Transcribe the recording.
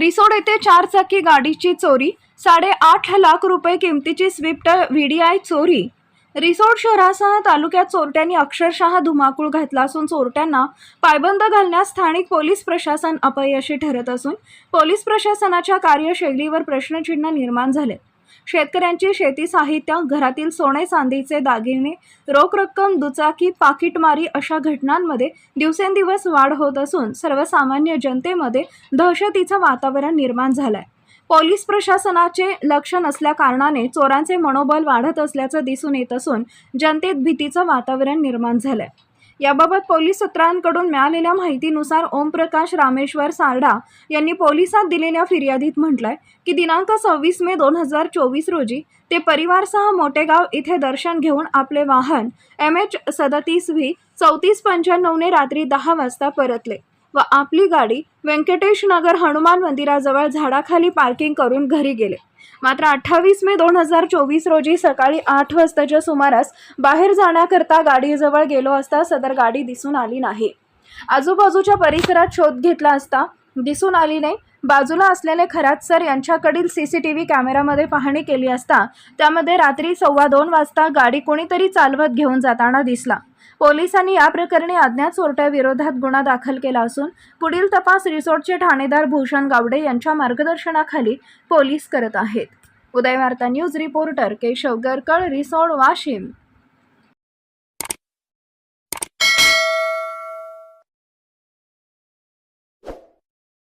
रिसोड येथे चारचाकी गाडीची चोरी साडेआठ लाख रुपये किमतीची स्विफ्ट व्हीडीआय चोरी. रिसोड शहरासह तालुक्यात चोरट्यांनी अक्षरशः धुमाकूळ घातला असून चोरट्यांना पायबंद घालण्यास स्थानिक पोलीस प्रशासन अपयशी ठरत असून पोलीस प्रशासनाच्या कार्यशैलीवर प्रश्नचिन्ह निर्माण झाले. शेतकऱ्यांची शेती साहित्य घरातील सोने चांदीचे दागिने रोख रक्कम दुचाकी पाकिटमारी अशा घटनांमध्ये दिवसेंदिवस वाढ होत असून सर्वसामान्य जनतेमध्ये दहशतीचं वातावरण निर्माण झालंय. पोलीस प्रशासनाचे लक्ष नसल्या कारणाने चोरांचे मनोबल वाढत असल्याचं दिसून येत असून जनतेत भीतीचं वातावरण निर्माण झालंय. याबाबत पोलीस सूत्रांकडून मिळालेल्या माहितीनुसार ओमप्रकाश रामेश्वर सारडा यांनी पोलिसात दिलेल्या फिर्यादीत म्हटलंय की दिनांक सव्वीस मे दोन हजार चोवीस रोजी ते परिवारसह मोठेगाव इथे दर्शन घेऊन आपले वाहन एम एच सदतीस व्ही चौतीस पंच्याण्णवने रात्री दहा वाजता परतले. व आपली गाडी व्यंकटेश नगर हनुमान मंदिराजवळ झाडाखाली पार्किंग करून घरी गेले. मात्र अठ्ठावीस मे दोन हजार चोवीस रोजी सकाळी आठ वाजताच्या सुमारास बाहेर जाण्याकरता गाडीजवळ गेलो असता सदर गाडी दिसून आली नाही. आजूबाजूच्या परिसरात शोध घेतला असता दिसून आली नाही. बाजूला असलेले खरात सर यांच्याकडील सी सी टी व्ही कॅमेरामध्ये पाहणी केली असता त्यामध्ये रात्री सव्वा दोन वाजता गाडी कोणीतरी चालवत घेऊन जाताना दिसला. पोलिसांनी या प्रकरणी अज्ञात चोरट्याविरोधात गुन्हा दाखल केला असून पुढील तपास रिसोर्टचे ठाणेदार भूषण गावडे यांच्या मार्गदर्शनाखाली पोलीस करत आहेत. Udayvarta news reporter Keshav Garkal Risod Washim.